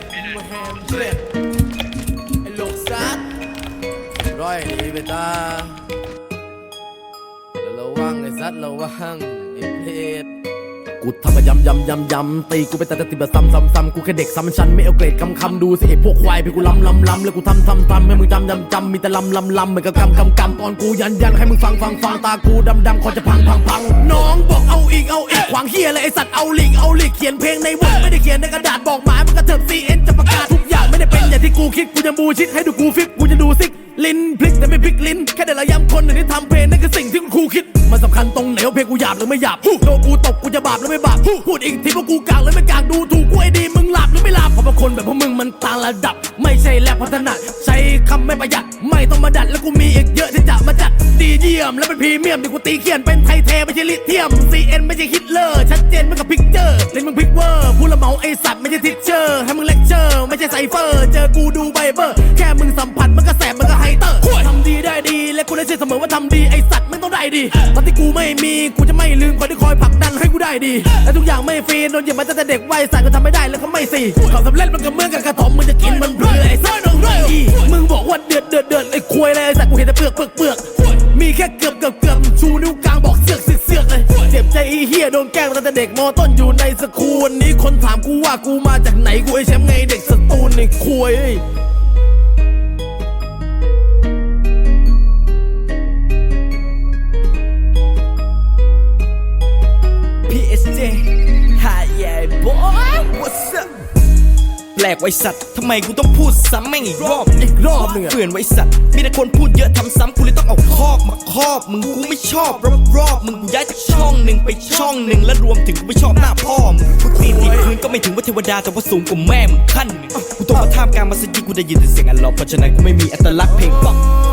ดมาแฮมเช็ดไอ้ลูกซัดร้อยดีไปตาแล้วระวังไอ้ซัดระวังไอ้เพชร กูทำมายำยำยำยำตีกูไปแต่จะติดแบบซ้ำซ้ำซ้ำกูแค่เด็กซ้ำชั้นไม่เอาเกรดคำคำดูสิไอ้พวกควายพี่กูล้ำล้ำล้ำแล้วกูทำทำทำให้มึงจำจำจำมีแต่ล้ำล้ำล้ำเหมือนกับกำกำกำตอนกูยันยันให้มึงฟังฟังฟังตากูดำดำคอจะพังพังพังน้องบอกเอาอีกเอาอีกขวางเฮียเลยไอสัตว์เอาหลีกเอาหลีกเขียนเพลงในวงไม่ได้เขียนในกระดาษบอกหมายมันกระเถิบซีเอ็นจะประกาศทุกอย่างไม่ได้เป็นอย่างที่กูคิดกูจะบูชิดให้ดูกูฟิกกูจะดูซิกลิ้นพลิกแต่ไม่พลิกลิ้นแค่ได้ระยำคนหนึ่งที่ทำ คิดมันสำคัญตรงไหนว่าเพลงกูหยาบหรือไม่หยาบโดนกูตบกูจะบาปหรือไม่บาปพูดอีกทีว่ากูกากหรือไม่กากดูถูกกูไอ้ดีมึงหลับหรือไม่หลับเพราะบางคนแบบพวกมึงมันต่างระดับ ไม่ใช่แลบพัฒนาใช้คำไม่ประหยัด ไม่ต้องมาดัดแล้วกูมีอีกเยอะที่จะมาจัดดีเยี่ยมและเป็นพรีเมียมที่กูตีเขียนเป็นไทยเทไม่ใช่ลิเทียม CN ไม่ใช่ฮิตเลอร์ชัดเจนไม่กับพิกเจอร์เล่นมึงพิกเวอร์พูดละเมาไอสัตว์ไม่ใช่ทิชเชอร์ให้มึงเลคเชอร์ไม่ใช่ไซเฟอร์ เจอกูดูไบเบอร์ แค่มึงสัมผัสมันก็แส ดีได้ดี และกูได้เชื่อเสมอว่าทำดีไอสัตว์มันต้องได้ดีตอนที่กูไม่มีกูจะไม่ลืมคนที่คอยผลักดันให้กูได้ดี และทุกอย่างไม่ฟรีโดนเหยียบมาตั้งแต่เด็กวัยสัตว์ก็ทำไม่ได้แล้วก็ไม่สี่ความสำเร็จมันก็เหมือนกับกระถมมึงจะกินมันเพื่อไอสัตว์อีมึงบอกว่าเดือดเดือดเดือดไอควยเลยไอสัตว์กูเห็นแต่เปลือกเปลือกเปลือกมีแค่เกือบเกือบเกือบชูนิ้วกลางบอกเสือกเสือกเสือเลยเจ็บใจไอเฮียโดนแกล้งตั้งแต่เด็กมอต้นอยู่ในสกูลนนี้คนถามกูว่ากูมาจากไหนกูไอแชมป์ไงเด็กสตูลไอควย Hi yeah boy What's up แปลกไว้สัตว์ทำไมกูต้องพูดซ้ำแม่งอีกรอบอีกรอบหนึ่งอะเฟื่อนไว้สัตว์มีแต่คนพูดเยอะทำซ้ำกูเลยต้องเอาคอกมาครอบ มึงกูไม่ชอบรอบรอบมึงกูย้ายจากช่องหนึ่งไปช่องหนึ่งแล้วรวมถึงกูไม่ชอบหน้าพ่อมึงกูตีตีพื้นก็ไม่ถึงว่าเทวดาแต่ว่าสูงกว่าแม่มึงขั้นหนึ่งกูโตมาท่ามกลางมัสยิดกูได้ยินแต่เสียงอัลลอฮ์เพราะฉะนั้นกูไม่มีอัตลักษณ์เพลงป๊อป